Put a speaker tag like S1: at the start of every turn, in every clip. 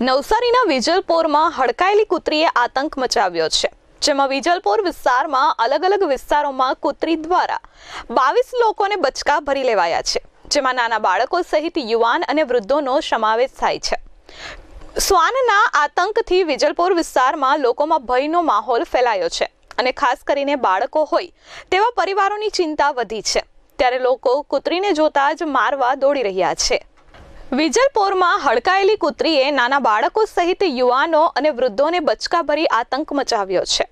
S1: નવસારીના વિજલપોરમાં હડકાયેલી કૂતરીએ આતંક મચાવ્યો છે, જેમાં વિજલપોર વિસ્તારમાં અલગ અલગ વિસ્તારોમાં કૂતરી દ્વારા બાવીસ લોકોને બચકા ભરી લેવાયા છે, જેમાં નાના બાળકો સહિત યુવાન અને વૃદ્ધોનો સમાવેશ થાય છે. શ્વાનના આતંકથી વિજલપોર વિસ્તારમાં લોકોમાં ભયનો માહોલ ફેલાયો છે અને ખાસ કરીને બાળકો હોય તેવા પરિવારોની ચિંતા વધી છે, ત્યારે લોકો કૂતરીને જોતા જ મારવા દોડી રહ્યા છે. વિજલપોરમાં હડકાયેલી કૂતરીએ નાના બાળકો સહિત યુવાનો અને વૃદ્ધોને બચકાભરી આતંક મચાવ્યો છે.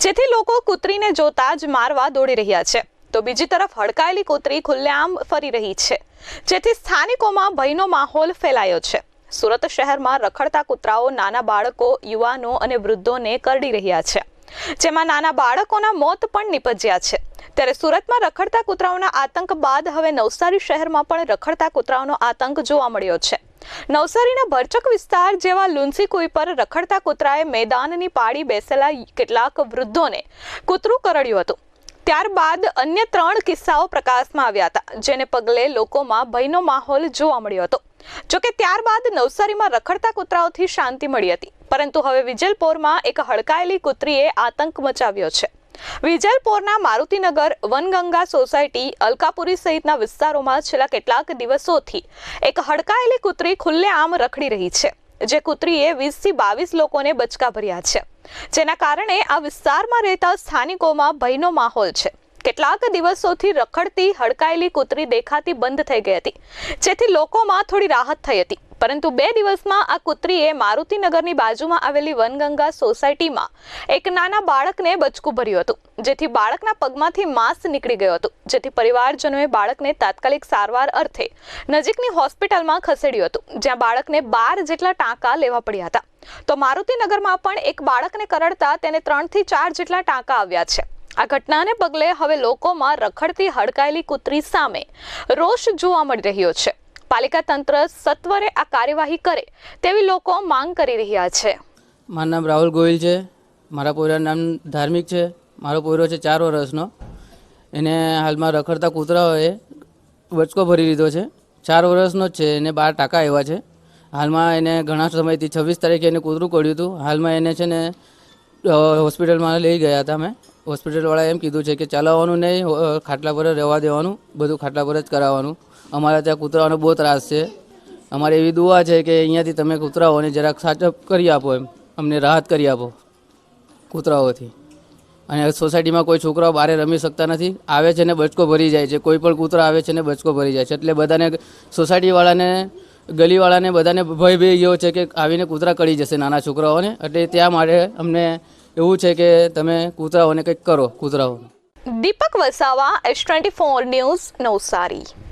S1: જેથી લોકો કૂતરીને જોતા જ મારવા દોડી રહ્યા છે. તો બીજી તરફ હડકાયેલી કૂતરી ખુલ્લેઆમ ફરી રહી છે. જેથી સ્થાનિકોમાં ભયનો માહોલ ફેલાયો છે. સુરત શહેરમાં રખડતા કૂતરાઓ નાના બાળકો, યુવાનો અને વૃદ્ધોને કરડી રહ્યા છે. જેમાં નાના બાળકોના મોત પણ નિપજ્યા છે. ત્યારે સુરતમાં રખડતા કૂતરાઓના આતંક બાદ હવે નવસારી શહેરમાં પણ રખડતા કૂતરાઓનો આતંક જોવા મળ્યો છે. નવસારીના ભરચક વિસ્તાર જેવા લુન્સી કુઈ પર રખડતા કૂતરાએ મેદાનની પાડી બેસેલા કેટલાક વૃદ્ધોને કૂતરું કરડ્યું હતું. ત્યારબાદ અન્ય ત્રણ કિસ્સાઓ પ્રકાશમાં આવ્યા હતા, જેને પગલે લોકોમાં ભયનો માહોલ જોવા મળ્યો હતો. જોકે ત્યારબાદ નવસારીમાં રખડતા કૂતરાઓથી શાંતિ મળી હતી, પરંતુ હવે વિજલપોરમાં એક હડકાયેલી કૂતરીએ આતંક મચાવ્યો છે. વિજલપોરના મારુતિનગર વનગંગા સોસાયટી અલકાપુરી સહિતના વિસ્તારોમાં છેલ્લા કેટલાક દિવસોથી એક હડકાયેલી કૂતરી ખુલ્લેઆમ રખડી રહી છે, જે કૂતરીએ વીસથી બાવીસ લોકોને બચકા ભર્યા છે. જેના કારણે આ વિસ્તારમાં રહેતા સ્થાનિકોમાં ભયનો માહોલ છે. કેટલાક દિવસોથી રખડતી, હડકાયેલી કૂતરી દેખાતી બંધ થઈ ગઈ હતી, જેથી લોકોમાં થોડી રાહત થઈ હતી. પરંતુ બે દિવસમાં આ કૂતરીએ મારુતિનગરની બાજુમાં આવેલી વનગંગા સોસાયટીમાં એક નાના બાળકને બચકું ભર્યું હતું, જેથી બાળકના પગમાંથી માંસ નીકળી ગયો હતો, જેથી પરિવારજનોએ બાળકને તાત્કાલિક સારવાર અર્થે નજીકની હોસ્પિટલમાં ખસેડ્યું હતું, જ્યાં બાળકને બાર જેટલા ટાંકા લેવા પડ્યા હતા. તો મારુતિનગરમાં પણ એક બાળકને કરડતા તેને ત્રણથી ચાર જેટલા ટાંકા આવ્યા છે. આ ઘટનાને પગલે હવે લોકોમાં રખડતી, હડકાયેલી કૂતરી સામે રોષ જોવા મળી રહ્યો છે. પાલિકા તંત્ર સત્વરે આ કાર્યવાહી કરે તેવી લોકો માંગ કરી રહ્યા છે.
S2: મારું નામ રાહુલ ગોહિલ છે. મારા પોયરાનું નામ ધાર્મિક છે. મારો પોયરો છે ચાર વર્ષનો. એને હાલમાં રખડતા કૂતરાઓએ બચકો ભરી લીધો છે. ચાર વર્ષનો જ છે. એને બાર ટાંકા આવ્યા છે. હાલમાં એને ઘણા સમયથી છવ્વીસ તારીખે એને કૂતરું કર્યું હતું. હાલમાં એને છે ને હોસ્પિટલમાં લઈ ગયા હતા અમે. હોસ્પિટલવાળાએ એમ કીધું છે કે ચલાવવાનું નહીં ખાટલા પર જ રહેવા દેવાનું, બધું ખાટલા પર જ કરાવવાનું. અમારા ત્યાં કૂતરાઓનો બહુ ત્રાસ છે. અમારે એવી દુઆ છે કે અહીંયાથી તમે કૂતરાઓને જરાક સાચપ કરી આપો એમ. અમને રાહત કરી આપો કૂતરાઓથી. અને સોસાયટીમાં કોઈ છોકરાઓ બહાર રમી શકતા નથી, આવે છે ને બચકો ભરી જાય છે. કોઈ પણ કૂતરો આવે છે ને બચકો ભરી જાય છે. એટલે બધાને સોસાયટીવાળાને, ગલીવાળાને બધાને ભય ભય ગયો છે કે આવીને કૂતરા કરી જશે નાના છોકરાઓને. એટલે ત્યાં માટે અમને એવું છે કે તમે કૂતરાઓને કંઈક કરો, કૂતરાઓને.
S1: Deepak Vasava S twenty four news Navsari.